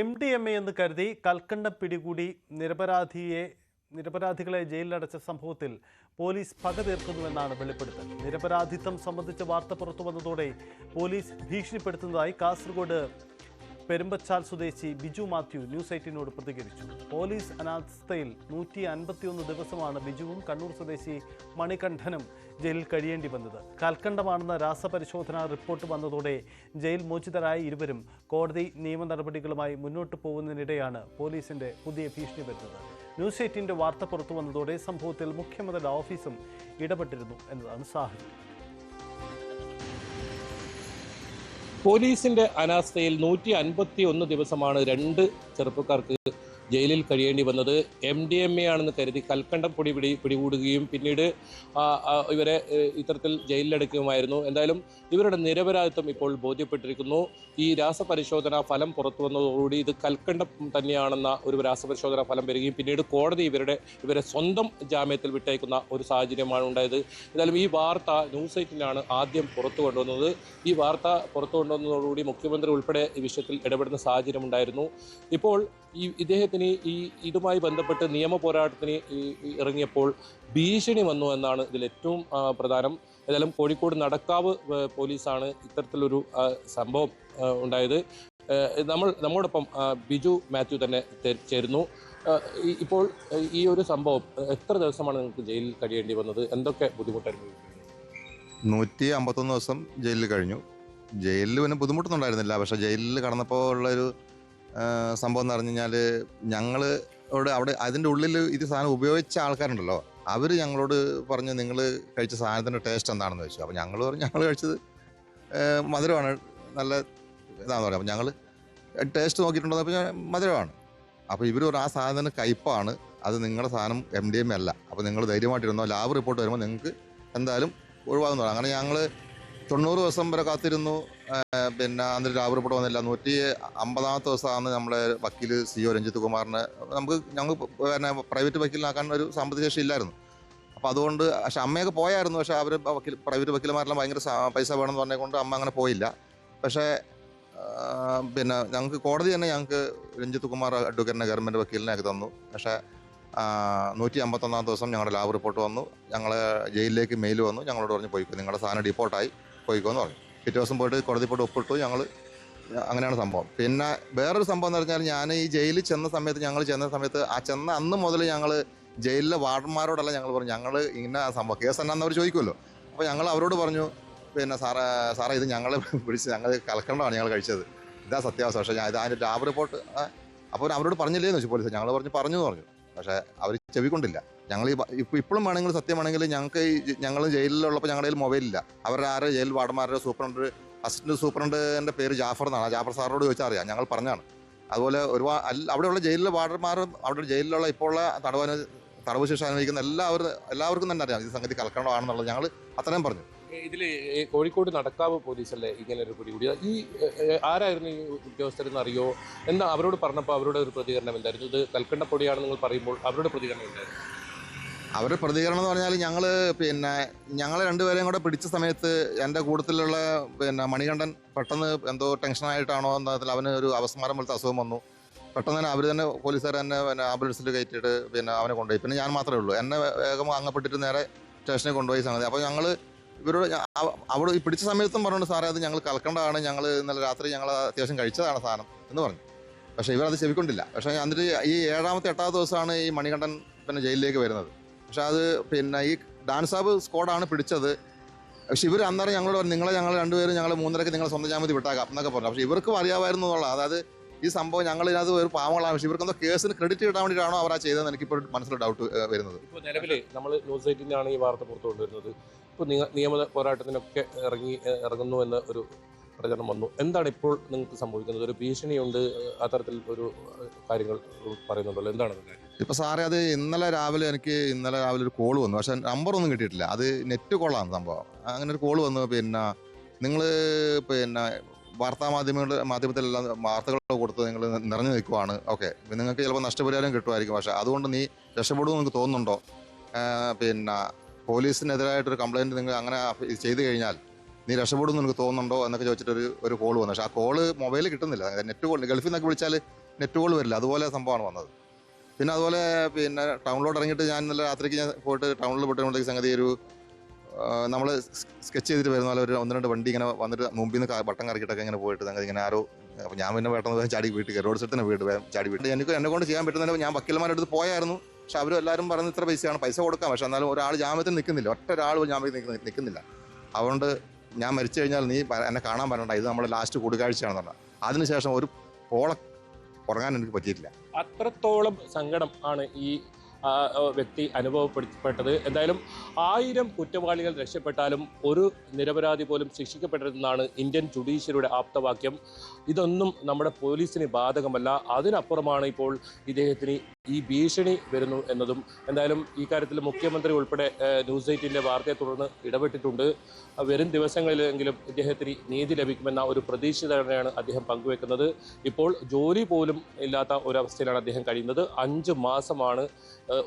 M D M A എന്ന് കരുതി കൽക്കണ്ടം പിടികൂടി നിരപരാധിയെ നിരപരാധികളെ ജയിലിലടച്ച സംഭവത്തിൽ പോലീസ് പക തീർക്കുന്നുവെന്നാണ് വെളിപ്പെടുത്തൽ. നിരപരാധിത്വം സംബന്ധിച്ച വാർത്ത പുറത്തു വന്നതോടെ പോലീസ് ഭീഷണിപ്പെടുത്തുന്നതായി കാസർഗോഡ് പെരുമ്പച്ചാൽ സ്വദേശി ബിജു മാത്യു ന്യൂസ് എയ്റ്റീനോട് പ്രതികരിച്ചു. പോലീസ് അനാസ്ഥയിൽ നൂറ്റി അൻപത്തിയൊന്ന് ദിവസമാണ് ബിജുവും കണ്ണൂർ സ്വദേശി മണികണ്ഠനും ജയിലിൽ കഴിയേണ്ടി വന്നത്. കൽക്കണ്ടമാണെന്ന രാസപരിശോധനാ റിപ്പോർട്ട് വന്നതോടെ ജയിൽ മോചിതരായ ഇരുവരും കോടതി നിയമ നടപടികളുമായി മുന്നോട്ട് പോകുന്നതിനിടെയാണ് പോലീസിന്റെ പുതിയ ഭീഷണി വരുന്നത്. ന്യൂസ് എയ്റ്റീന്റെ വാർത്ത പുറത്തു വന്നതോടെ സംഭവത്തിൽ മുഖ്യമന്ത്രിയുടെ ഓഫീസും ഇടപെട്ടിരുന്നു എന്നതാണ് സാഹചര്യം. പോലീസിന്റെ അനാസ്ഥയിൽ നൂറ്റി അൻപത്തി ഒന്ന് ദിവസമാണ് രണ്ട് ചെറുപ്പക്കാർക്ക് ജയിലിൽ കഴിയേണ്ടി വന്നത് എം ഡി എം എ ആണെന്ന് കരുതി കൽക്കണ്ടം പൊടി പിടി പിടികൂടുകയും പിന്നീട് ഇവരെ ഇത്തരത്തിൽ ജയിലിലടക്കുകയുമായിരുന്നു എന്തായാലും ഇവരുടെ നിരപരാധിത്വം ഇപ്പോൾ ബോധ്യപ്പെട്ടിരിക്കുന്നു. ഈ രാസപരിശോധന ഫലം പുറത്തു വന്നതോടുകൂടി ഇത് കൽക്കണ്ടം തന്നെയാണെന്ന ഒരു രാസപരിശോധന ഫലം വരികയും പിന്നീട് കോടതി ഇവരുടെ ഇവരെ സ്വന്തം ജാമ്യത്തിൽ വിട്ടയക്കുന്ന ഒരു സാഹചര്യമാണ് ഉണ്ടായത്. എന്തായാലും ഈ വാർത്ത ന്യൂസ് എയ്റ്റിനാണ് ആദ്യം പുറത്തു കൊണ്ടുവന്നത്. ഈ വാർത്ത പുറത്തു കൊണ്ടുവന്നതോടുകൂടി മുഖ്യമന്ത്രി ഉൾപ്പെടെ ഈ വിഷയത്തിൽ ഇടപെടുന്ന സാഹചര്യം ഉണ്ടായിരുന്നു ഇപ്പോൾ ഈ ഇദ്ദേഹത്തിന് ഈ ഇതുമായി ബന്ധപ്പെട്ട് നിയമ പോരാട്ടത്തിന് ഇറങ്ങിയപ്പോൾ ഭീഷണി വന്നു എന്നാണ് ഇതിൽ ഏറ്റവും പ്രധാനം. ഏതായാലും കോഴിക്കോട് നടക്കാവ് പോലീസാണ് ഇത്തരത്തിലൊരു സംഭവം ഉണ്ടായത്. നമ്മൾ നമ്മോടൊപ്പം ബിജു മാത്യു തന്നെ ചേരുന്നു. ഇപ്പോൾ ഈ ഒരു സംഭവം എത്ര ദിവസമാണ് നിങ്ങൾക്ക് ജയിലിൽ കഴിയേണ്ടി വന്നത്? എന്തൊക്കെ ബുദ്ധിമുട്ടായിരുന്നു? നൂറ്റി അമ്പത്തൊന്ന് ദിവസം ജയിലിൽ കഴിഞ്ഞു. ജയിലിൽ പിന്നെ ബുദ്ധിമുട്ടൊന്നും ഉണ്ടായിരുന്നില്ല. പക്ഷേ ജയിലിൽ കടന്നപ്പോൾ ഉള്ളൊരു സംഭവം എന്ന് പറഞ്ഞു കഴിഞ്ഞാൽ ഞങ്ങൾ അവിടെ അതിന്റെ ഉള്ളിൽ ഇത് സാധനം ഉപയോഗിച്ച ആൾക്കാരുണ്ടല്ലോ. അവർ ഞങ്ങളോട് പറഞ്ഞു നിങ്ങൾ കഴിച്ച സാധനത്തിന്റെ ടേസ്റ്റ് എന്താണെന്ന് ചോദിച്ചു. അപ്പോൾ ഞങ്ങൾ പറഞ്ഞു ഞങ്ങൾ കഴിച്ചത് മധുരമാണ്. നല്ല ഇതാണെന്ന് പറയാം അപ്പോൾ ഞങ്ങൾ ടേസ്റ്റ് നോക്കിയിട്ടുണ്ടോ? അപ്പോൾ ഞാൻ മധുരമാണ്. അപ്പോൾ ഇവർ പറഞ്ഞു ആ സാധനം കയ്പ്പാണ് അത് നിങ്ങളുടെ സാധനം എം ഡി എം അല്ല. അപ്പോൾ നിങ്ങൾ ധൈര്യമായിട്ടിരുന്നോ? ലാബ് റിപ്പോർട്ട് വരുമ്പോൾ നിങ്ങൾക്ക് എന്തായാലും ഒഴിവാകുന്നു അങ്ങനെ ഞങ്ങൾ തൊണ്ണൂറ് ദിവസം വരെ കാത്തിരുന്നു. പിന്നെ അന്നൊരു ലാബ് റിപ്പോർട്ട് വന്നില്ല. നൂറ്റി അമ്പതാമത്തെ ദിവസമാണ് നമ്മളെ വക്കീൽ സി ഒ രഞ്ജിത്ത് കുമാറിന് നമുക്ക് ഞങ്ങൾ പിന്നെ പ്രൈവറ്റ് വക്കീലിനാക്കാൻ ഒരു സാമ്പത്തിക ശേഷി ഇല്ലായിരുന്നു. അപ്പോൾ അതുകൊണ്ട് പക്ഷെ അമ്മയൊക്കെ പോയായിരുന്നു. പക്ഷേ അവർ വക്കീൽ പ്രൈവറ്റ് വക്കീലന്മാരെല്ലാം ഭയങ്കര പൈസ വേണമെന്ന് പറഞ്ഞുകൊണ്ട് അമ്മ അങ്ങനെ പോയില്ല. പക്ഷേ പിന്നെ ഞങ്ങൾക്ക് കോടതി തന്നെ ഞങ്ങൾക്ക് രഞ്ജിത്ത് കുമാർ അഡ്വക്കേറ്റിനെ ഗവൺമെന്റ് വക്കീലിനെയൊക്കെ തന്നു. പക്ഷേ നൂറ്റി അമ്പത്തൊന്നാം ദിവസം ഞങ്ങളുടെ ലാബ് റിപ്പോർട്ട് വന്നു. ഞങ്ങൾ ജയിലിലേക്ക് മെയിൽ വന്നു. ഞങ്ങളോട് പറഞ്ഞു പോയിക്കോ നിങ്ങളുടെ സാധനം ഡിപ്പോർട്ടായി പോയിക്കോ എന്ന് പറഞ്ഞു. പിറ്റേ ദിവസം പോയിട്ട് കോടതി പോയിട്ട് ഒപ്പിട്ടു. ഞങ്ങൾ അങ്ങനെയാണ് സംഭവം. പിന്നെ വേറൊരു സംഭവം എന്ന് പറഞ്ഞാൽ ഞാൻ ഈ ജയിലിൽ ചെന്ന സമയത്ത് ഞങ്ങൾ ചെന്ന സമയത്ത് ആ ചെന്ന അന്ന് മുതൽ ഞങ്ങൾ ജയിലിലെ വാർഡന്മാരോടല്ല ഞങ്ങൾ പറഞ്ഞു ഞങ്ങൾ ഇങ്ങനെ സംഭവം കേസ് എന്നാന്ന് അവർ ചോദിക്കുമല്ലോ അപ്പോൾ ഞങ്ങൾ അവരോട് പറഞ്ഞു പിന്നെ സാറേ സാറേ ഇത് ഞങ്ങൾ പിടിച്ച് ഞങ്ങൾ കലക്കണ്ടമാണ് ഞങ്ങൾ കഴിച്ചത്. ഇതാ സത്യാവസ്ഥ. പക്ഷേ ഞാൻ ഇത് അതിന്റെ ലാബ് റിപ്പോർട്ട് അപ്പോൾ അവരോട് പറഞ്ഞില്ലേന്ന് വെച്ചു പോലീസ്. ഞങ്ങൾ പറഞ്ഞു പറഞ്ഞു എന്ന് പറഞ്ഞു. പക്ഷേ അവർ ചെവിക്കൊണ്ടില്ല ഞങ്ങൾ ഇപ്പോൾ ഇപ്പോഴും വേണമെങ്കിൽ സത്യമാണെങ്കിൽ ഞങ്ങൾക്ക് ഞങ്ങൾ ജയിലിലുള്ളപ്പോൾ ഞങ്ങളുടെ കയ്യിൽ മൊബൈലില്ല. അവരുടെ ആരെ ജയിൽ വാർഡന്മാരുടെ സൂപ്രണ്ട് അസിസ്റ്റന്റ് സൂപ്രണ്ടിന്റെ പേര് ജാഫർ എന്നാണ്. ജാഫർ സാറോട് ചോദിച്ചാൽ അറിയാം. ഞങ്ങൾ പറഞ്ഞാണ് അതുപോലെ ഒരുപാട് അവിടെയുള്ള ജയിലിലെ വാർഡന്മാരും അവിടെ ജയിലിലുള്ള ഇപ്പോൾ ഉള്ള തടവന് തടവ് ശിക്ഷ അനുഭവിക്കുന്ന എല്ലാവരും എല്ലാവർക്കും തന്നെ അറിയാം. ഈ സംഗതി കലക്കണമാണെന്നുള്ളത് ഞങ്ങൾ അത്രയും പറഞ്ഞു. ഇതിൽ കോഴിക്കോട് നടക്കാവ് പോലീസല്ലേ ഇങ്ങനെ ഒരു പിടികൂടി ഈ ആരായിരുന്നു ഈ ഉദ്യോഗസ്ഥരെന്ന് അറിയോ എന്താ അവരോട് പറഞ്ഞപ്പോൾ അവരുടെ ഒരു പ്രതികരണം എന്തായിരുന്നു ഇത് കൽക്കണ്ടപ്പൊടിയാണെന്ന് നിങ്ങൾ പറയുമ്പോൾ അവരുടെ പ്രതികരണം എന്തായിരുന്നു അവരുടെ പ്രതികരണം എന്ന് പറഞ്ഞാൽ ഞങ്ങൾ പിന്നെ ഞങ്ങൾ രണ്ടുപേരെയും കൂടെ പിടിച്ച സമയത്ത് എന്റെ കൂട്ടത്തിലുള്ള പിന്നെ മണികണ്ഠൻ പെട്ടെന്ന് എന്തോ ടെൻഷനായിട്ടാണോ എന്നതിൽ അവന് ഒരു അവസ്മാരം പോലത്തെ അസുഖം വന്നു പെട്ടെന്ന് തന്നെ അവർ തന്നെ പോലീസുകാർ തന്നെ പിന്നെ ആംബുലൻസിൽ കയറ്റിയിട്ട് പിന്നെ അവനെ കൊണ്ടുപോയി പിന്നെ ഞാൻ മാത്രമേ ഉള്ളൂ എന്നെ വേഗം അങ്ങപ്പെട്ടിട്ട് നേരെ സ്റ്റേഷനിൽ കൊണ്ടുപോയി സംഗതി അപ്പോൾ ഞങ്ങൾ ഇവരോട് അവിടെ പിടിച്ച സമയത്തും പറഞ്ഞു സാറേ അത് ഞങ്ങൾ കലക്കേണ്ടതാണ്. ഞങ്ങൾ ഇന്നലെ രാത്രി ഞങ്ങൾ അത്യാവശ്യം കഴിച്ചതാണ് സാധനം എന്ന് പറഞ്ഞു. പക്ഷേ ഇവരത് ചെവിക്കൊണ്ടില്ല. പക്ഷേ എന്നിട്ട് ഈ ഏഴാമത്തെ എട്ടാമത്തെ ദിവസമാണ് ഈ മണികണ്ഠൻ പിന്നെ ജയിലിലേക്ക് വരുന്നത്. പക്ഷേ അത് പിന്നെ ഈ ഡാൻസാബ് സ്ക്വാഡാണ് പിടിച്ചത്. പക്ഷെ ഇവർ അന്നേരം ഞങ്ങളോട് പറഞ്ഞു നിങ്ങളെ ഞങ്ങൾ രണ്ടുപേരും ഞങ്ങൾ മൂന്നരക്ക് നിങ്ങൾ സ്വന്തം ജാമതി വിട്ടാക്കാം എന്നൊക്കെ പറഞ്ഞു. പക്ഷേ ഇവർക്ക് അറിയാമായിരുന്നു എന്നുള്ള അതായത് ഈ സംഭവം ഞങ്ങൾ ഇതിനകത്ത് ഒരു പാവങ്ങളാണ്. പക്ഷേ ഇവർക്കെന്തോ കേസിന് ക്രെഡിറ്റ് കിട്ടാൻ വേണ്ടിയിട്ടാണോ അവർ ആ ചെയ്തതെന്ന് എനിക്കിപ്പോൾ മനസ്സിൽ ഡൗട്ട് വരുന്നത്. ഇപ്പോൾ നിലവിൽ നമ്മൾ ന്യൂസ് എയ്റ്റിന്റെയാണ് ഈ വാർത്ത പുറത്തു കൊണ്ടുവരുന്നത് ഇപ്പോൾ നിയമ പോരാട്ടത്തിനൊക്കെ ഇറങ്ങി ഇറങ്ങുന്നു എന്ന ഒരു പ്രചരണം വന്നു. എന്താണ് ഇപ്പോൾ നിങ്ങൾക്ക് സംഭവിക്കുന്നത്? ഒരു ഭീഷണിയുണ്ട് അത്തരത്തിൽ ഒരു കാര്യങ്ങൾ പറയുന്നുണ്ടല്ലോ. എന്താണ് ഇപ്പോൾ ഇപ്പൊ സാറേ അത് ഇന്നലെ രാവിലെ എനിക്ക് ഇന്നലെ രാവിലെ ഒരു കോൾ വന്നു. പക്ഷെ നമ്പറൊന്നും കിട്ടിയിട്ടില്ല. അത് നെറ്റ് കോളാണ് സംഭവം. അങ്ങനെ ഒരു കോൾ വന്നു. പിന്നെ നിങ്ങൾ പിന്നെ വാർത്താ മാധ്യമങ്ങളുടെ മാധ്യമത്തിലെല്ലാം വാർത്തകൾ കൊടുത്ത് നിങ്ങൾ നിറഞ്ഞു നിൽക്കുവാണ്. ഓക്കെ. നിങ്ങൾക്ക് ചിലപ്പോൾ നഷ്ടപരിഹാരം കിട്ടുമായിരിക്കും. പക്ഷെ അതുകൊണ്ട് നീ രക്ഷപ്പെടുമെന്ന് നിങ്ങൾക്ക് തോന്നുന്നുണ്ടോ? പിന്നെ പോലീസിനെതിരായിട്ടൊരു കംപ്ലൈന്റ് നിങ്ങൾ അങ്ങനെ ചെയ്തു കഴിഞ്ഞാൽ നീ രക്ഷപ്പെടുമെന്ന് നിനക്ക് തോന്നുന്നുണ്ടോ എന്നൊക്കെ ചോദിച്ചിട്ട് ഒരു കോൾ വന്നു. പക്ഷേ ആ കോൾ മൊബൈലിൽ കിട്ടുന്നില്ല. നെറ്റ് കോൾ ഗൾഫിൽ നിന്നൊക്കെ വിളിച്ചാൽ നെറ്റ് കോൾ വരില്ല. അതുപോലെ സംഭവമാണ് വന്നത്. പിന്നെ അതുപോലെ പിന്നെ ടൗണിലോട്ട് ഇറങ്ങിയിട്ട് ഞാൻ ഇന്നലെ രാത്രിക്ക് ഞാൻ പോയിട്ട് ടൗണിൽ പോയിട്ട് സംഗതി ഒരു നമ്മൾ സ്കെച്ച് ചെയ്തിട്ട് വരുന്ന പോലെ ഒരു ഒന്ന് രണ്ട് വണ്ടി ഇങ്ങനെ വന്നിട്ട് മുമ്പിൽ നിന്ന് ബട്ടൺ കറക്കിയിട്ടൊക്കെ ഇങ്ങനെ പോയിട്ട് സംഗതി ഇങ്ങനെ ആരോ അപ്പോൾ ഞാൻ പിന്നെ പെട്ടെന്ന് ചാടി വീട്ടിൽ റോഡ് സൈഡ് തന്നെ വീട് ചാടി വീട്ടിൽ. എനിക്ക് എന്നെ കൊണ്ട് ചെയ്യാൻ പറ്റുന്നതിന് ഞാൻ വക്കീലന്മാരുടെ അടുത്ത് പോയായിരുന്നു. പക്ഷെ അവരും എല്ലാവരും പറയുന്നത് ഇത്ര പൈസയാണ്. പൈസ കൊടുക്കാം. പക്ഷെ എന്നാലും ഒരാൾ ജാമ്യത്തിൽ നിൽക്കുന്നില്ല. ഒറ്റ ഒരാൾ ജാമ്യത്തിൽ നിൽക്കുന്നില്ല. അതുകൊണ്ട് ഞാൻ മരിച്ചു കഴിഞ്ഞാൽ നീ എന്നെ കാണാൻ വരണ്ട. ഇത് നമ്മുടെ ലാസ്റ്റ് കൂടിക്കാഴ്ചയാണെന്ന് പറഞ്ഞത് അതിനുശേഷം ഒരു പോള ഉറങ്ങാൻ എനിക്ക് പറ്റിയിട്ടില്ല. അത്രത്തോളം സങ്കടം ആണ് ഈ വ്യക്തി അനുഭവപ്പെട്ടത് എന്തായാലും ആയിരം കുറ്റവാളികൾ രക്ഷപ്പെട്ടാലും ഒരു നിരപരാധി പോലും ശിക്ഷിക്കപ്പെടരുതെന്നാണ് ഇന്ത്യൻ ജുഡീഷ്യറിയുടെ ആപ്തവാക്യം. ഇതൊന്നും നമ്മുടെ പോലീസിന് ബാധകമല്ല. അതിനപ്പുറമാണ് ഇപ്പോൾ ഇദ്ദേഹത്തിന് ഈ ഭീഷണി വരുന്നു എന്നതും എന്തായാലും ഈ കാര്യത്തിൽ മുഖ്യമന്ത്രി ഉൾപ്പെടെ ന്യൂസ് എയ്റ്റിന്റെ വാർത്തയെ തുടർന്ന് ഇടപെട്ടിട്ടുണ്ട്. വരും ദിവസങ്ങളിലെങ്കിലും ഇദ്ദേഹത്തിന് നീതി ലഭിക്കുമെന്ന ഒരു പ്രതീക്ഷ തന്നെയാണ് അദ്ദേഹം പങ്കുവെക്കുന്നത്. ഇപ്പോൾ ജോലി പോലും ഇല്ലാത്ത ഒരവസ്ഥയിലാണ് അദ്ദേഹം കഴിയുന്നത്. അഞ്ച് മാസമാണ്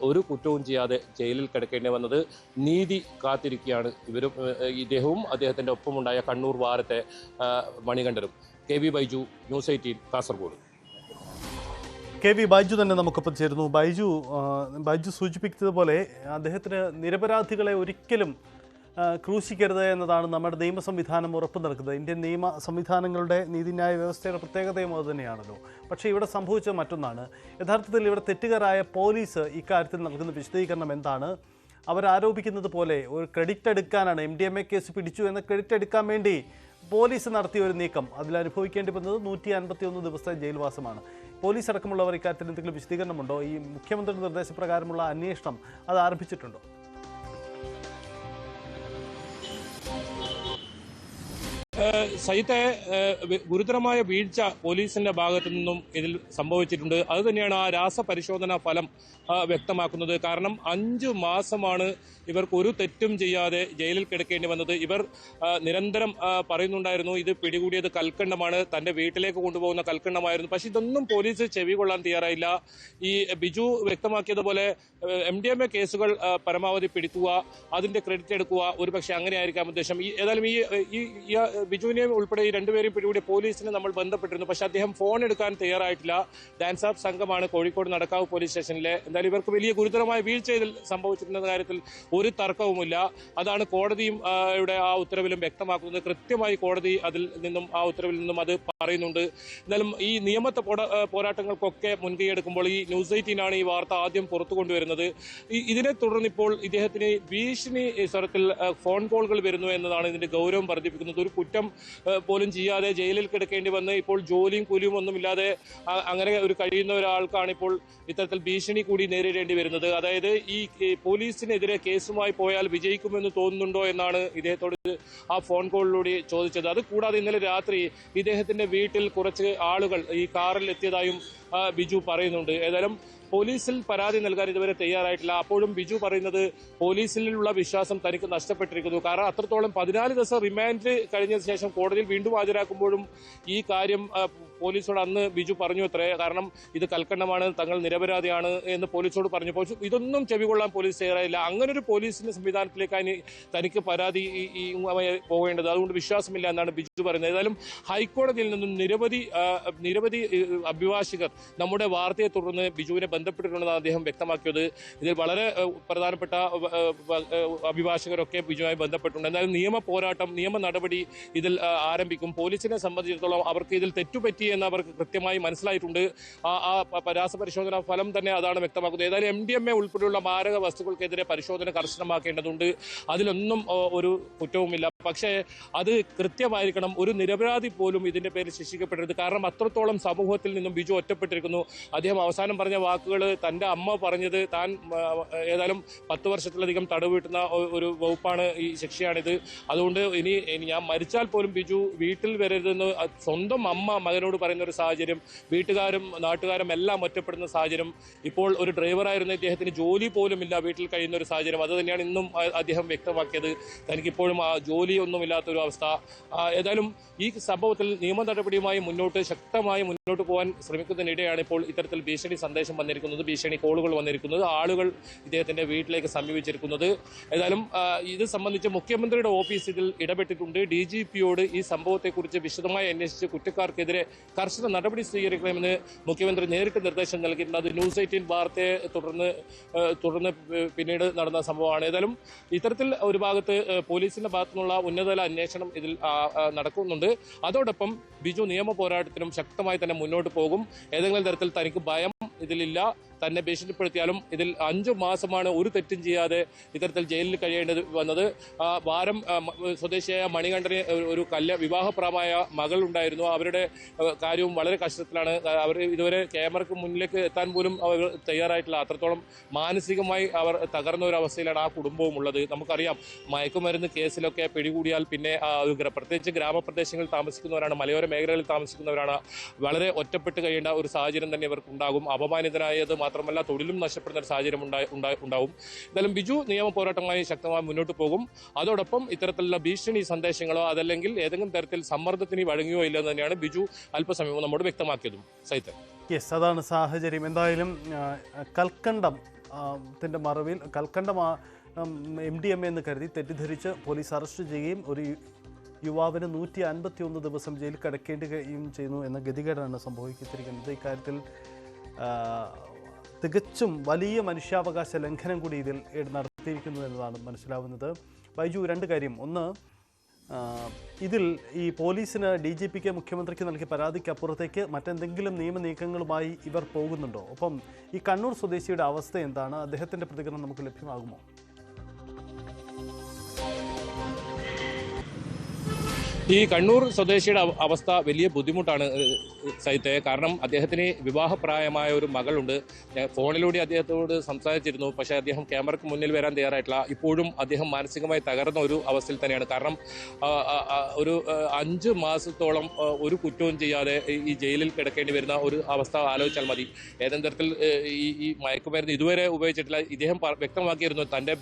ഒരു കുറ്റവും ചെയ്യാതെ ജയിലിൽ കിടക്കേണ്ടി വന്നത്. നീതി കാത്തിരിക്കുകയാണ് ഇവരും ഇദ്ദേഹവും അദ്ദേഹത്തിന്റെ ഒപ്പമുണ്ടായ കണ്ണൂർ വാരത്തെ മണികണ്ഠനും. K Baiju news eighteen Kasaragod. K V Baiju തന്നെ നമുക്കൊപ്പം ചേരുന്നു. ബൈജു ബൈജു സൂചിപ്പിച്ചതുപോലെ അദ്ദേഹത്തിന് നിരപരാധികളെ ഒരിക്കലും ക്രൂശിക്കരുത് എന്നതാണ് നമ്മുടെ നിയമ സംവിധാനം ഉറപ്പു നൽകുന്നത്. ഇന്ത്യൻ നിയമ സംവിധാനങ്ങളുടെ നീതിന്യായ വ്യവസ്ഥയുടെ പ്രത്യേകതയും അത് തന്നെയാണല്ലോ. പക്ഷേ ഇവിടെ സംഭവിച്ചത് മറ്റൊന്നാണ്. യഥാർത്ഥത്തിൽ ഇവിടെ തെറ്റുകാരായ പോലീസ് ഇക്കാര്യത്തിൽ നൽകുന്ന വിശദീകരണം എന്താണ്? അവരാരോപിക്കുന്നത് പോലെ ഒരു ക്രെഡിറ്റ് എടുക്കാനാണ് M D M A case പിടിച്ചു എന്ന ക്രെഡിറ്റ് എടുക്കാൻ വേണ്ടി പോലീസ് നടത്തിയ ഒരു നീക്കം. അതിൽ അനുഭവിക്കേണ്ടി വന്നത് നൂറ്റി അൻപത്തി ഒന്ന് ദിവസത്തെ ജയിൽവാസമാണ്. പോലീസ് അടക്കമുള്ളവർ ഇക്കാര്യത്തിൽ എന്തെങ്കിലും വിശദീകരണമുണ്ടോ? ഈ മുഖ്യമന്ത്രിയുടെ നിർദ്ദേശപ്രകാരമുള്ള അന്വേഷണം അത് ആരംഭിച്ചിട്ടുണ്ടോ? സഹിത്തെ ഗുരുതരമായ വീഴ്ച പോലീസിന്റെ ഭാഗത്തു നിന്നും ഇതിൽ സംഭവിച്ചിട്ടുണ്ട്. അതുതന്നെയാണ് ആ രാസപരിശോധന ഫലം വ്യക്തമാക്കുന്നത്. കാരണം അഞ്ചു മാസമാണ് ഇവർക്ക് ഒരു തെറ്റും ചെയ്യാതെ ജയിലിൽ കിടക്കേണ്ടി വന്നത് ഇവർ നിരന്തരം പറയുന്നുണ്ടായിരുന്നു ഇത് പിടികൂടിയത് കൽക്കണ്ടമാണ് തന്റെ വീട്ടിലേക്ക് കൊണ്ടുപോകുന്ന കൽക്കണ്ടമായിരുന്നു. പക്ഷേ ഇതൊന്നും പോലീസ് ചെവി കൊള്ളാൻ തയ്യാറായില്ല. ഈ ബിജു വ്യക്തമാക്കിയതുപോലെ എം ഡി എം എ കേസുകൾ പരമാവധി പിടിക്കുക അതിന്റെ ക്രെഡിറ്റ് എടുക്കുക ഒരു പക്ഷേ അങ്ങനെ ആയിരിക്കാം ഉദ്ദേശം. ഈ ഏതായാലും ഈ ഈ ഈ, ബിജുവിനെയും ഉൾപ്പെടെ ഈ രണ്ടുപേരെയും പിടികൂടി പോലീസിനെ നമ്മൾ ബന്ധപ്പെട്ടിരുന്നു. പക്ഷേ അദ്ദേഹം ഫോൺ എടുക്കാൻ തയ്യാറായിട്ടില്ല. ഡാൻസ് ആപ്പ് സംഘമാണ് കോഴിക്കോട് നടക്കാവ് പോലീസ് സ്റ്റേഷനിലെ. എന്തായാലും ഇവർക്ക് വലിയ ഗുരുതരമായ വീഴ്ച ഇതിൽ സംഭവിച്ചിരുന്ന കാര്യത്തിൽ ഒരു തർക്കവുമില്ല. അതാണ് കോടതിയും ഇവിടെ ആ ഉത്തരവിലും വ്യക്തമാക്കുന്നത്. കൃത്യമായി കോടതി അതിൽ നിന്നും ആ ഉത്തരവിൽ നിന്നും അത് പറയുന്നുണ്ട്. എന്നാലും ഈ നിയമത്തെ പോരാട്ടങ്ങൾക്കൊക്കെ മുൻകൈ എടുക്കുമ്പോൾ ഈ ന്യൂസ് എയ്റ്റീനാണ് ഈ വാർത്ത ആദ്യം പുറത്തു കൊണ്ടുവരുന്നത്. ഇതിനെ തുടർന്ന് ഇപ്പോൾ ഇദ്ദേഹത്തിന് ഭീഷണി സ്വരത്തിൽ ഫോൺ കോളുകൾ വരുന്നു എന്നതാണ് ഇതിന്റെ ഗൗരവം വർദ്ധിപ്പിക്കുന്നത്. ഒരു കുറ്റം പോലും ചെയ്യാതെ ജയിലിൽ കിടക്കേണ്ടി വന്ന് ഇപ്പോൾ ജോലിയും കൂലിയും ഒന്നുമില്ലാതെ അങ്ങനെ ഒരു കഴിയുന്ന ഒരാൾക്കാണ് ഇപ്പോൾ ഇത്തരത്തിൽ ഭീഷണി കൂടി നേരിടേണ്ടി വരുന്നത്. അതായത് ഈ പോലീസിനെതിരെ പോലീസിനെതിരെ കേസുമായി പോയാൽ വിജയിക്കുമെന്ന് തോന്നുന്നുണ്ടോ എന്നാണ് ഇദ്ദേഹത്തോട് ആ ഫോൺ കോളിലൂടെ ചോദിച്ചത്. അത് കൂടാതെ ഇന്നലെ രാത്രി ഇദ്ദേഹത്തിന്റെ വീട്ടിൽ കുറച്ച് ആളുകൾ ഈ കാറിൽ എത്തിയതായും ബിജു പറയുന്നുണ്ട്. ഏതായാലും പോലീസിൽ പരാതി നൽകാൻ ഇതുവരെ തയ്യാറായിട്ടില്ല. അപ്പോഴും ബിജു പറയുന്നത് പോലീസിലുള്ള വിശ്വാസം തനിക്ക് നഷ്ടപ്പെട്ടിരിക്കുന്നു. കാരണം അത്രത്തോളം പതിനാല് ദിവസം റിമാൻഡ് കഴിഞ്ഞ ശേഷം കോടതിയിൽ വീണ്ടും ഹാജരാക്കുമ്പോഴും ഈ കാര്യം പോലീസോട് അന്ന് ബിജു പറഞ്ഞു അത്രേ. കാരണം ഇത് കൽക്കണ്ടമാണ് തങ്ങൾ നിരപരാധിയാണ് എന്ന് പോലീസോട് പറഞ്ഞു. പക്ഷേ ഇതൊന്നും ചെവികൊള്ളാൻ പോലീസ് തയ്യാറായില്ല. അങ്ങനെ ഒരു പോലീസിന്റെ സംവിധാനത്തിലേക്കാണ് തനിക്ക് പരാതി പോകേണ്ടത്. അതുകൊണ്ട് വിശ്വാസമില്ല എന്നാണ് ബിജു പറയുന്നത്. ഏതായാലും ഹൈക്കോടതിയിൽ നിന്നും നിരവധി നിരവധി അഭിഭാഷകർ നമ്മുടെ വാർത്തയെ തുടർന്ന് ബിജുവിനെ ബന്ധപ്പെട്ടിട്ടുണ്ടെന്ന് അദ്ദേഹം വ്യക്തമാക്കിയത്. ഇതിൽ വളരെ പ്രധാനപ്പെട്ട അഭിഭാഷകരൊക്കെ ബിജുവുമായി ബന്ധപ്പെട്ടിട്ടുണ്ട്. എന്നാലും നിയമ പോരാട്ടം നിയമ നടപടി ഇതിൽ ആരംഭിക്കും. പോലീസിനെ സംബന്ധിച്ചിടത്തോളം അവർക്ക് ഇതിൽ തെറ്റുപറ്റി എന്ന് അവർക്ക് കൃത്യമായി മനസ്സിലായിട്ടുണ്ട്. ആ രാസപരിശോധന ഫലം തന്നെ അതാണ് വ്യക്തമാക്കുന്നത്. ഏതായാലും എം ഡി എം എ ഉൾപ്പെടെയുള്ള മാരക വസ്തുക്കൾക്കെതിരെ പരിശോധന കർശനമാക്കേണ്ടതുണ്ട്. അതിലൊന്നും ഒരു കുറ്റവുമില്ല. പക്ഷേ അത് കൃത്യമായിരിക്കണം. ഒരു നിരപരാധി പോലും ഇതിന്റെ പേരിൽ ശിക്ഷിക്കപ്പെടരുത്. കാരണം അത്രത്തോളം സമൂഹത്തിൽ നിന്നും ബിജു ഒറ്റപ്പെട്ടിരിക്കുന്നു. അദ്ദേഹം അവസാനം പറഞ്ഞ വാക്കുകൾ തന്റെ അമ്മ പറഞ്ഞത് താൻ ഏതായാലും പത്ത് വർഷത്തിലധികം തടവ് വീട്ടുന്ന ഒരു വകുപ്പാണ് ഈ ശിക്ഷയാണിത്. അതുകൊണ്ട് ഇനി ഞാൻ മരിച്ചാൽ പോലും ബിജു വീട്ടിൽ വരരുതെന്ന് സ്വന്തം അമ്മ മകനോട് പറയുന്ന ഒരു സാഹചര്യം വീട്ടുകാരും നാട്ടുകാരും എല്ലാം ഒറ്റപ്പെടുന്ന സാഹചര്യം ഇപ്പോൾ ഒരു ഡ്രൈവറായിരുന്ന ഇദ്ദേഹത്തിന് ജോലി പോലും ഇല്ല വീട്ടിൽ കഴിയുന്ന ഒരു സാഹചര്യം. അത് തന്നെയാണ് ഇന്നും അദ്ദേഹം വ്യക്തമാക്കിയത്. തനിക്കിപ്പോഴും ആ ജോലിയൊന്നുമില്ലാത്ത ഒരു അവസ്ഥ. ഏതായാലും ഈ സംഭവത്തിൽ നിയമ നടപടിയുമായി മുന്നോട്ട് ശക്തമായി മുന്നോട്ട് പോകാൻ ശ്രമിക്കുന്നതിനിടെയാണ് ഇപ്പോൾ ഇത്തരത്തിൽ ഭീഷണി സന്ദേശം വന്നിരിക്കുന്നത് ഭീഷണി കോളുകൾ വന്നിരിക്കുന്നത് ആളുകൾ ഇദ്ദേഹത്തിന്റെ വീട്ടിലേക്ക് സമീപിച്ചിരിക്കുന്നത്. ഏതായാലും ഇത് സംബന്ധിച്ച് മുഖ്യമന്ത്രിയുടെ ഓഫീസ് ഇതിൽ ഇടപെട്ടിട്ടുണ്ട്. ഡി ജി പിയോട് ഈ സംഭവത്തെക്കുറിച്ച് വിശദമായി അന്വേഷിച്ച് കുറ്റക്കാർക്കെതിരെ കർശന നടപടി സ്വീകരിക്കണമെന്ന് മുഖ്യമന്ത്രി നേരിട്ട് നിർദ്ദേശം നൽകിയിട്ടുണ്ട്. അത് ന്യൂസ് എയ്റ്റീൻ വാർത്തയെ തുടർന്ന് തുടർന്ന് പിന്നീട് നടന്ന സംഭവമാണ്. ഏതായാലും ഇത്തരത്തിൽ ഒരു ഭാഗത്ത് പോലീസിന്റെ ഭാഗത്തുനിന്നുള്ള ഉന്നതതല അന്വേഷണം ഇതിൽ നടക്കുന്നുണ്ട്. അതോടൊപ്പം ബിജു നിയമ പോരാട്ടത്തിനും ശക്തമായി തന്നെ മുന്നോട്ട് പോകും. ഏതെങ്കിലും തരത്തിൽ തനിക്ക് ഭയം ഇതിലില്ല. തന്നെ ഭീഷണിപ്പെടുത്തിയാലും ഇതിൽ അഞ്ചു മാസമാണ് ഒരു തെറ്റും ചെയ്യാതെ ഇത്തരത്തിൽ ജയിലിൽ കഴിയേണ്ടത് വന്നത്. വാരം സ്വദേശിയായ മണികണ്ഠന് ഒരു- കല്യ വിവാഹപ്രായമായ മകൾ ഉണ്ടായിരുന്നു. അവരുടെ കാര്യവും വളരെ കഷ്ടത്തിലാണ്. അവർ ഇതുവരെ ക്യാമറയ്ക്ക് മുന്നിലേക്ക് എത്താൻ പോലും അവർ തയ്യാറായിട്ടില്ല. അത്രത്തോളം മാനസികമായി അവർ തകർന്ന ഒരു അവസ്ഥയിലാണ് ആ കുടുംബവും ഉള്ളത്. നമുക്കറിയാം മയക്കുമരുന്ന് കേസിലൊക്കെ പിടികൂടിയാൽ പിന്നെ പ്രത്യേകിച്ച് ഗ്രാമപ്രദേശങ്ങളിൽ താമസിക്കുന്നവരാണ് മലയോര മേഖലകളിൽ താമസിക്കുന്നവരാണ് വളരെ ഒറ്റപ്പെട്ട് കഴിയേണ്ട ഒരു സാഹചര്യം തന്നെ ഇവർക്കുണ്ടാകും. അപമാനിതനായത് അപമാനിതനായത് മാത്രമല്ല തൊഴിലും നഷ്ടപ്പെടുന്ന ഒരു സാഹചര്യം ഉണ്ടാവും. എന്തായാലും ബിജു നിയമ പോരാട്ടമായി ശക്തമായി മുന്നോട്ട് പോകും. അതോടൊപ്പം ഇത്തരത്തിലുള്ള ഭീഷണി സന്ദേശങ്ങളോ അതല്ലെങ്കിൽ ഏതെങ്കിലും തരത്തിൽ സമ്മർദ്ദത്തിന് വഴങ്ങിയോ ഇല്ലെന്ന് തന്നെയാണ് ബിജു അല്പസമയം നമ്മോട് വ്യക്തമാക്കിയതും. സൈത്തൻ യെസ് അതാണ് സാഹചര്യം. എന്തായാലും കൽക്കണ്ടം ത്തിന്റെ മറവിൽ കൽക്കണ്ടം എം ഡി എം എന്ന് കരുതി തെറ്റിദ്ധരിച്ച് പോലീസ് അറസ്റ്റ് ചെയ്യുകയും ഒരു യുവാവിന് നൂറ്റി അൻപത്തി ഒന്ന് ദിവസം ജയിലിൽ കിടക്കേണ്ടുകയും ചെയ്യുന്നു എന്ന ഗതികേടാണ് സംഭവിച്ചിരിക്കുന്നത്. ഇക്കാര്യത്തിൽ തികച്ചും വലിയ മനുഷ്യാവകാശ ലംഘനം കൂടി ഇതിൽ നടത്തിയിരിക്കുന്നു എന്നതാണ് മനസ്സിലാവുന്നത്. ബൈജു രണ്ട് കാര്യം. ഒന്ന് ഇതിൽ ഈ പോലീസിന് ഡി ജി പിക്ക് മുഖ്യമന്ത്രിക്ക് നൽകിയ പരാതിക്ക് അപ്പുറത്തേക്ക് മറ്റെന്തെങ്കിലും നിയമ നീക്കങ്ങളുമായി ഇവർ പോകുന്നുണ്ടോ? ഒപ്പം ഈ കണ്ണൂർ സ്വദേശിയുടെ അവസ്ഥ എന്താണ്? അദ്ദേഹത്തിന്റെ പ്രതികരണം നമുക്ക് ലഭ്യമാകുമോ? ഈ കണ്ണൂർ സ്വദേശിയുടെ അവസ്ഥ വലിയ ബുദ്ധിമുട്ടാണ്. സഹിത്തെ. കാരണം അദ്ദേഹത്തിന് വിവാഹപ്രായമായ ഒരു മകളുണ്ട്. ഫോണിലൂടെ അദ്ദേഹത്തോട് സംസാരിച്ചിരുന്നു. പക്ഷേ അദ്ദേഹം ക്യാമറയ്ക്ക് മുന്നിൽ വരാൻ തയ്യാറായിട്ടില്ല. ഇപ്പോഴും അദ്ദേഹം മാനസികമായി തകർന്ന ഒരു അവസ്ഥയിൽ തന്നെയാണ്. കാരണം ഒരു അഞ്ച് മാസത്തോളം ഒരു കുറ്റവും ചെയ്യാതെ ഈ- ജയിലിൽ കിടക്കേണ്ടി വരുന്ന ഒരു അവസ്ഥ ആലോചിച്ചാൽ മതി. ഏതെങ്കിലും തരത്തിൽ ഈ ഈ മയക്കുമരുന്ന് ഇതുവരെ ഉപയോഗിച്ചിട്ടില്ല. ഇദ്ദേഹം വ്യക്തമാക്കിയിരുന്നു തന്റെ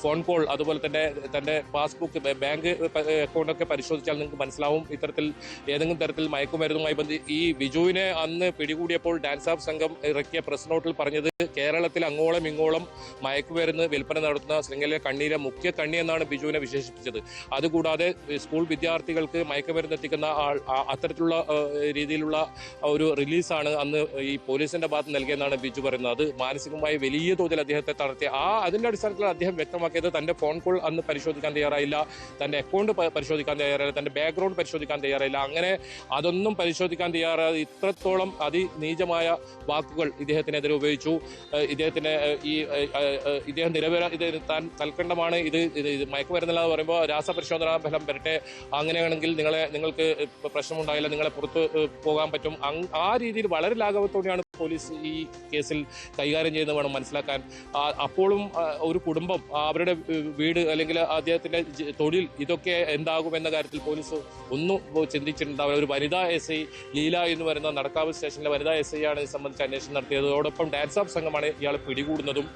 ഫോൺ കോൾ അതുപോലെ തന്നെ തന്റെ പാസ്ബുക്ക് ബാങ്ക് അക്കൗണ്ടൊക്കെ പരിശോധിച്ചാൽ നിങ്ങൾക്ക് മനസ്സിലാവും. ഇത്തരത്തിൽ ഏതെങ്കിലും തരത്തിൽ മയക്കുമരുന്നുമായി ബന്ധി ഈ ബിജുവിനെ അന്ന് പിടികൂടിയപ്പോൾ ഡാൻസ് ആഫ് സംഘം ഇറക്കിയ പ്രസ് നോട്ടിൽ പറഞ്ഞത് കേരളത്തിൽ അങ്ങോളം ഇങ്ങോളം മയക്കുമരുന്ന് വിൽപ്പന നടത്തുന്ന ശൃംഖല കണ്ണിയിലെ മുഖ്യ കണ്ണി എന്നാണ് ബിജുവിനെ വിശേഷിപ്പിച്ചത്. അതുകൂടാതെ സ്കൂൾ വിദ്യാർത്ഥികൾക്ക് മയക്കുമരുന്ന് എത്തിക്കുന്ന അത്തരത്തിലുള്ള രീതിയിലുള്ള ഒരു റിലീസാണ് അന്ന് ഈ പോലീസിന്റെ ഭാഗത്ത് നൽകിയെന്നാണ് ബിജു പറയുന്നത്. അത് മാനസികമായി വലിയ തോതിൽ അദ്ദേഹത്തെ തളർത്തി ആ അതിന്റെ അടിസ്ഥാനത്തിൽ അദ്ദേഹം വ്യക്തമാക്കിയത് തന്റെ ഫോൺ കോൾ അന്ന് പരിശോധിക്കാൻ തയ്യാറായില്ല തന്റെ അക്കൗണ്ട് പരിശോധിക്കാൻ തയ്യാറായില്ല തന്റെ ബാക്ക്ഗ്രൗണ്ട് പരിശോധിക്കാൻ തയ്യാറായില്ല. അങ്ങനെ അതൊന്നും പരിശോധിക്കാൻ തയ്യാറാതെ ഇത്രത്തോളം അതിനീചമായ വാക്കുകൾ ഇദ്ദേഹത്തിനെതിരെ ഉപയോഗിച്ചു. ഇദ്ദേഹത്തിന് ഈ ഇദ്ദേഹം നിരപരാ ഇത് താൻ കൽക്കണ്ടമാണ് ഇത് മയക്കുമരുന്നില്ല എന്ന് പറയുമ്പോൾ രാസപരിശോധനാ ഫലം വരട്ടെ. അങ്ങനെയാണെങ്കിൽ നിങ്ങളെ നിങ്ങൾക്ക് പ്രശ്നമുണ്ടായില്ല നിങ്ങളെ പുറത്ത് പോകാൻ പറ്റും. ആ രീതിയിൽ വളരെ ലാഘവത്തോടെയാണ് പോലീസ് ഈ കേസിൽ കൈകാര്യം ചെയ്യുന്നത് വേണം മനസ്സിലാക്കാൻ. അപ്പോഴും ഒരു കുടുംബം അവരുടെ വീട് അല്ലെങ്കിൽ അദ്ദേഹത്തിന്റെ തൊഴിൽ ഇതൊക്കെ എന്താകും എന്ന കാര്യത്തിൽ പോലീസ് ഒന്നും ചിന്തിച്ചിട്ടുണ്ടാവില്ല ഒരു വനിതാ എസ് ഐ ലീല എന്ന് പറയുന്ന നടക്കാവ് സ്റ്റേഷനിലെ വനിതാ എസ് ഐ ആണ് ഇത് സംബന്ധിച്ച് അന്വേഷണം നടത്തിയത്. അതോടൊപ്പം ഡാൻസ് ഓഫ് സംഘമാണ് ഇയാളെ പിടികൂടുന്നതും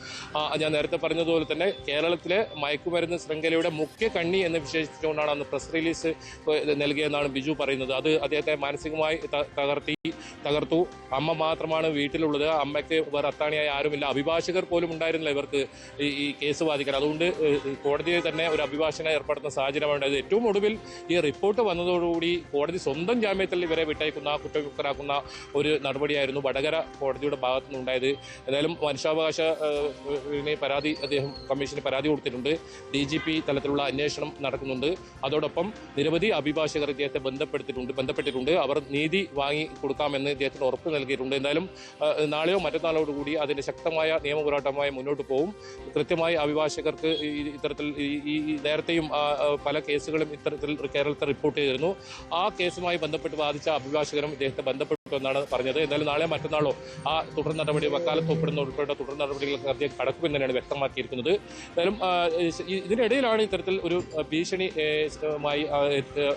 ഞാൻ നേരത്തെ പറഞ്ഞതുപോലെ തന്നെ കേരളത്തിലെ മയക്കുമരുന്ന് ശൃംഖലയുടെ മുഖ്യ കണ്ണി എന്ന് വിശേഷിച്ചുകൊണ്ടാണ് അന്ന് പ്രസ് റിലീസ് നൽകിയെന്നാണ് ബിജു പറയുന്നത്. അത് അദ്ദേഹത്തെ മാനസികമായി തകർത്തി തകർത്തു. അമ്മ മാത്രമാണ് വീട്ടിലുള്ളത്. അമ്മയ്ക്ക് വേറെ അത്താണിയായി ആരുമില്ല. അഭിഭാഷകർ പോലും ഉണ്ടായിരുന്നില്ല ഇവർക്ക് ഈ കേസ് വാദിക്കാൻ അതുകൊണ്ട് കോടതിയിൽ തന്നെ ഒരു അഭിഭാഷകനെ ഏർപ്പെടുത്തുന്ന സാഹചര്യമാണ് ഏറ്റവും ഒടുവിൽ ഈ റിപ്പോർട്ട് വന്നതോടുകൂടി കോടതി സ്വന്തം ജാമ്യത്തിൽ ഇവരെ വിട്ടയക്കുന്ന കുറ്റവിമുക്തരാക്കുന്ന ഒരു നടപടിയായിരുന്നു വടകര കോടതിയുടെ ഭാഗത്തു നിന്നുണ്ടായത്. ഏതായാലും മനുഷ്യാവകാശ പരാതി അദ്ദേഹം കമ്മീഷന് പരാതി കൊടുത്തിട്ടുണ്ട്. ഡി ജി പി തലത്തിലുള്ള അന്വേഷണം നടക്കുന്നുണ്ട്. അതോടൊപ്പം നിരവധി അഭിഭാഷകർ ഇദ്ദേഹത്തെ ബന്ധപ്പെടുത്തിയിട്ടുണ്ട് ബന്ധപ്പെട്ടിട്ടുണ്ട്. അവർ നീതി വാങ്ങി കൊടുക്കാമെന്ന് ഇദ്ദേഹത്തിന് ഉറപ്പ് നൽകിയിട്ടുണ്ട്. എന്തായാലും നാളെയോ മറ്റന്നാളോട് കൂടി അതിന് ശക്തമായ നിയമ പോരാട്ടമായി മുന്നോട്ട് പോകും കൃത്യമായി അഭിഭാഷകർക്ക് ഇത്തരത്തിൽ ഈ നേരത്തെയും പല കേസുകളും ഇത്തരത്തിൽ കേരളത്തിൽ റിപ്പോർട്ട് ചെയ്തിരുന്നു. ആ കേസുമായി ബന്ധപ്പെട്ട് ബാധിച്ച അഭിഭാഷകരും ഇദ്ദേഹത്തെ ബന്ധപ്പെട്ടു എന്നാണ് പറഞ്ഞത്. എന്നാലും നാളെ മറ്റന്നാളോ ആ തുടർ നടപടി വക്കാലത്ത് ഒപ്പിടുന്ന ഉൾപ്പെടെ തുടർ നടപടികൾക്ക് അദ്ദേഹം കടക്കുമെന്ന് തന്നെയാണ് വ്യക്തമാക്കിയിരിക്കുന്നത്. എന്നാലും ഇതിനിടയിലാണ് ഇത്തരത്തിൽ ഒരു ഭീഷണി മായി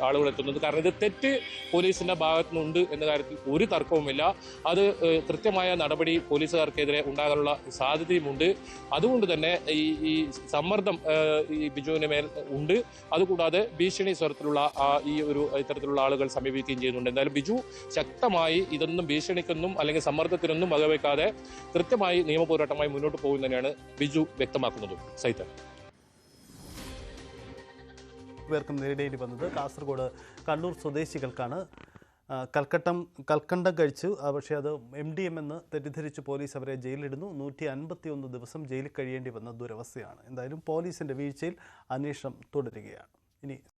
ആളുകൾ എത്തുന്നത്. കാരണം ഇത് തെറ്റ് പോലീസിന്റെ ഭാഗത്തുനിന്നുണ്ട് എന്ന കാര്യത്തിൽ ഒരു തർക്കവുമില്ല. അത് കൃത്യമായ നടപടി പോലീസുകാർക്കെതിരെ ഉണ്ടാകാനുള്ള സാധ്യതയുമുണ്ട്. അതുകൊണ്ട് തന്നെ ഈ ഈ സമ്മർദ്ദം ഈ ബിജുവിന് മേൽ ഉണ്ട്. അതുകൂടാതെ ഭീഷണി സ്വരത്തിലുള്ള ഈ ഒരു ഇത്തരത്തിലുള്ള ആളുകൾ സമീപിക്കുകയും ചെയ്യുന്നുണ്ട്. എന്തായാലും ബിജു ശക്തമായി ഇതൊന്നും ഭീഷണിക്കൊന്നും അല്ലെങ്കിൽ സമ്മർദ്ദത്തിനൊന്നും വകവെക്കാതെ കൃത്യമായി നിയമപോരാട്ടമായി മുന്നോട്ട് പോകും തന്നെയാണ് ബിജു വ്യക്തമാക്കുന്നത്. സൈത്തൻ പേർക്കും നേരിടേണ്ടി വന്നത് കാസർഗോഡ് കണ്ണൂർ സ്വദേശികൾക്കാണ്. കൽക്കട്ടം കൽക്കണ്ടം കഴിച്ചു. പക്ഷേ അത് എം ഡി എം എന്ന് തെറ്റിദ്ധരിച്ച് പോലീസ് അവരെ ജയിലിലിടുന്നു. നൂറ്റി അൻപത്തി ഒന്ന് ദിവസം ജയിലിൽ കഴിയേണ്ടി വന്ന ദുരവസ്ഥയാണ്. എന്തായാലും പോലീസിന്റെ വീഴ്ചയിൽ അന്വേഷണം തുടരുകയാണ്. ഇനി